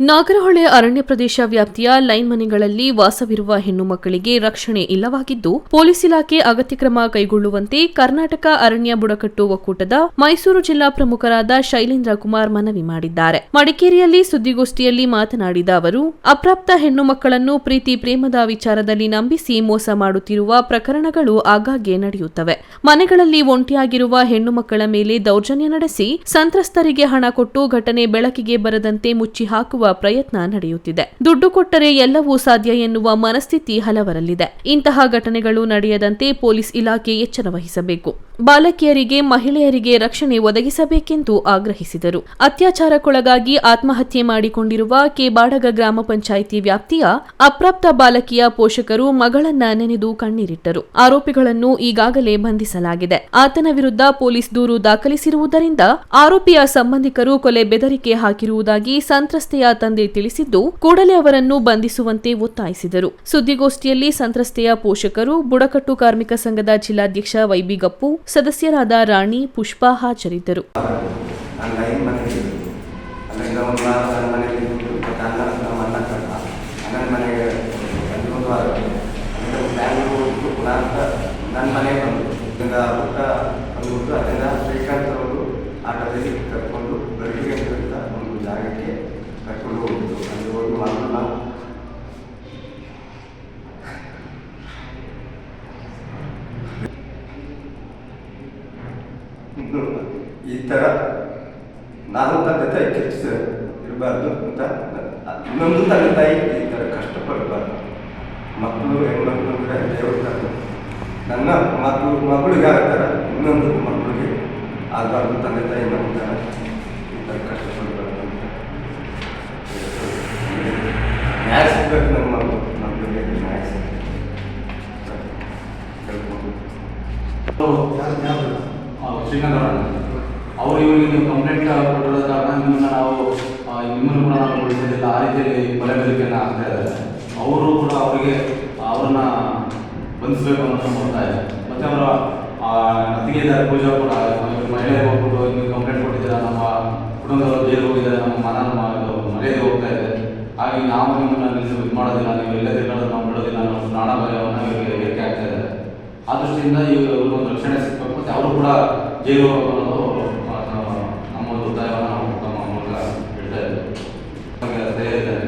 ನಾಗರಹೊಳೆ ಅರಣ್ಯ ಪ್ರದೇಶ ವ್ಯಾಪ್ತಿಯ ಲೈನ್ ಮನೆಗಳಲ್ಲಿ ವಾಸವಿರುವ ಹೆಣ್ಣು ಮಕ್ಕಳಿಗೆ ರಕ್ಷಣೆ ಇಲ್ಲವಾಗಿದ್ದು, ಪೊಲೀಸ್ ಇಲಾಖೆ ಅಗತ್ಯ ಕ್ರಮ ಕೈಗೊಳ್ಳುವಂತೆ ಕರ್ನಾಟಕ ಅರಣ್ಯ ಬುಡಕಟ್ಟು ಒಕ್ಕೂಟದ ಮೈಸೂರು ಜಿಲ್ಲಾ ಪ್ರಮುಖರಾದ ಶೈಲೇಂದ್ರ ಕುಮಾರ್ ಮನವಿ ಮಾಡಿದ್ದಾರೆ. ಮಡಿಕೇರಿಯಲ್ಲಿ ಸುದ್ದಿಗೋಷ್ಠಿಯಲ್ಲಿ ಮಾತನಾಡಿದ ಅವರು, ಅಪ್ರಾಪ್ತ ಹೆಣ್ಣು ಮಕ್ಕಳನ್ನು ಪ್ರೀತಿ ಪ್ರೇಮದ ವಿಚಾರದಲ್ಲಿ ನಂಬಿಸಿ ಮೋಸ ಮಾಡುತ್ತಿರುವ ಪ್ರಕರಣಗಳು ಆಗಾಗ್ಗೆ ನಡೆಯುತ್ತವೆ. ಮನೆಗಳಲ್ಲಿ ಒಂಟಿಯಾಗಿರುವ ಹೆಣ್ಣು ಮಕ್ಕಳ ಮೇಲೆ ದೌರ್ಜನ್ಯ ನಡೆಸಿ, ಸಂತ್ರಸ್ತರಿಗೆ ಹಣ ಕೊಟ್ಟು ಘಟನೆ ಬೆಳಕಿಗೆ ಬರದಂತೆ ಮುಚ್ಚಿ ಹಾಕುವ ಪ್ರಯತ್ನ ನಡೆಯುತ್ತಿದೆ. ದುಡ್ಡು ಕೊಟ್ಟರೆ ಎಲ್ಲವೂ ಸಾಧ್ಯ ಎನ್ನುವ ಮನಸ್ಥಿತಿ ಹಲವರಲ್ಲಿದೆ. ಇಂತಹ ಘಟನೆಗಳು ನಡೆಯದಂತೆ ಪೊಲೀಸ್ ಇಲಾಖೆ ಎಚ್ಚರ ವಹಿಸಬೇಕು. ಬಾಲಕಿಯರಿಗೆ, ಮಹಿಳೆಯರಿಗೆ ರಕ್ಷಣೆ ಒದಗಿಸಬೇಕೆಂದು ಆಗ್ರಹಿಸಿದರು. ಅತ್ಯಾಚಾರಕ್ಕೊಳಗಾಗಿ ಆತ್ಮಹತ್ಯೆ ಮಾಡಿಕೊಂಡಿರುವ ಕೆ ಬಾಡಗ ಗ್ರಾಮ ಪಂಚಾಯಿತಿ ವ್ಯಾಪ್ತಿಯ ಅಪ್ರಾಪ್ತ ಬಾಲಕಿಯ ಪೋಷಕರು ಮಗಳನ್ನ ನೆನೆದು ಕಣ್ಣೀರಿಟ್ಟರು. ಆರೋಪಿಗಳನ್ನು ಈಗಾಗಲೇ ಬಂಧಿಸಲಾಗಿದೆ. ಆತನ ವಿರುದ್ಧ ಪೊಲೀಸ್ ದೂರು ದಾಖಲಿಸಿರುವುದರಿಂದ ಆರೋಪಿಯ ಸಂಬಂಧಿಕರು ಕೊಲೆ ಬೆದರಿಕೆ ಹಾಕಿರುವುದಾಗಿ ಸಂತ್ರಸ್ತೆಯ ತಂದೆ ತಿಳಿಸಿದ್ದು, ಕೂಡಲೇ ಅವರನ್ನು ಬಂಧಿಸುವಂತೆ ಒತ್ತಾಯಿಸಿದರು. ಸುದ್ದಿಗೋಷ್ಠಿಯಲ್ಲಿ ಸಂತ್ರಸ್ತೆಯ ಪೋಷಕರು, ಬುಡಕಟ್ಟು ಕಾರ್ಮಿಕ ಸಂಘದ ಜಿಲ್ಲಾಧ್ಯಕ್ಷ ವೈಬಿಗಪ್ಪು ಸದಸ್ಯರಾದ ರಾಣಿ ಪುಷ್ಪಾ ಹಾಜರಿದ್ದರು. ನನ್ನ ಮನೆಗೆ ಬಂದು ಇಲ್ಲಿಂದ ಪುಟ್ಟ ಬಂದ್ಬಿಟ್ಟು ಅಲ್ಲಿಂದ ಶ್ರೀಕಾಂತ್ ಅವರು ಆಟೋದಲ್ಲಿ ಕರ್ಕೊಂಡು ಬೆಳಗ್ಗೆ ಒಂದು ಜಾಗಕ್ಕೆ ಅಲ್ಲಿ ಹೋಗಿ ಮಾಡಿ ನಾವು ಇನ್ನು ಈ ಥರ ನಾನು ತಂದೆ ತಾಯಿ ಕೆಲಸ ಇರಬಾರ್ದು ಅಂತ ಇನ್ನೊಂದು ತಂದೆ ತಾಯಿ ಈ ಥರ ಕಷ್ಟಪಡಬಾರ್ದು. ಮಕ್ಕಳು, ಹೆಣ್ಮಕ್ಳು ಅಂದರೆ ದೇವ್ರ ನನ್ನ ಮಕ್ಕಳು ಮಗಳಿಗೆ ಆಗ್ತಾರೆ ಇನ್ನೊಂದು ಮಕ್ಕಳಿಗೆ ಆಗಬಾರ್ದು ತಂದೆ ತಾಯಿ ನಮ್ಮ ಈ ಥರ ಕಷ್ಟಪಡಬಾರ್ದು ಅಂತ ನ್ಯಾಯ ಸಿಗ್ಬೇಕು ನಮ್ಮ ಮಕ್ಕಳು ಮಕ್ಕಳಿಗೆ ನ್ಯಾಯ ಸಿಗ್ಬೇಕು ಹೇಳ್ಕೊಂಡು ಶ್ರೀಕಾಂತ್ ಅವರಣ್ಣ ಅವರು ಇವರಿಗೆ ನೀವು ಕಂಪ್ಲೇಂಟ್ ಕೊಟ್ಟಿರೋ ಕಾರಣ ನಾವು ನಿಮ್ಮನ್ನು ಕೂಡ ನಾವು ಉಳಿಸೋದಿಲ್ಲ ಆ ರೀತಿಯಲ್ಲಿ ಕೊಲೆ ಬೆದರಿಕೆಯನ್ನು ಆಗ್ತಾ ಇದ್ದಾರೆ ಅವರು ಕೂಡ ಅವರಿಗೆ ಅವರನ್ನ ಬಂಧಿಸಬೇಕು ಅನ್ನೋ ನಮ್ಮ ಇದೆ ಮತ್ತು ಅವರ ಅತ್ತಿಗೆ ಇದ್ದಾರೆ ಪೂಜಾ ಕೂಡ ಮಹಿಳೆ ಹೋಗ್ಬಿಟ್ಟು ನೀವು ಕಂಪ್ಲೇಂಟ್ ಕೊಟ್ಟಿದ್ದೀರಾ? ನಮ್ಮ ಕುಟುಂಬದವರು ಜೈಲು ಹೋಗಿದ್ದಾರೆ. ನಮ್ಮ ಮನ ನಮ್ಮ ಮರ್ಯಾದೆ ಹೋಗ್ತಾ ಇದೆ ಹಾಗೆ ನಾವು ನಿಮ್ಮನ್ನು ನಿಲ್ಲಿಸಿ ಇದು ಮಾಡೋದಿಲ್ಲ ನೀವು ಎಲ್ಲೇ ತಿರ್ಗಾಡೋದು ನಾವು ಬಿಡೋದಿಲ್ಲ ಒಂದು ನಾಡ ಆ ದೃಷ್ಟಿಯಿಂದ ಇವರು ಒಂದು ರಕ್ಷಣೆ ಸಿಗಬೇಕು ಮತ್ತೆ ಅವರು ಕೂಡ ಜೈಲು ಅನ್ನೋದು ನಮ್ಮ ಒಂದು ಒತ್ತಾಯವನ್ನು ನಾವು ತಮ್ಮ ಮೂಲಕ ಹೇಳ್ತಾ ಇದ್ದೇವೆ.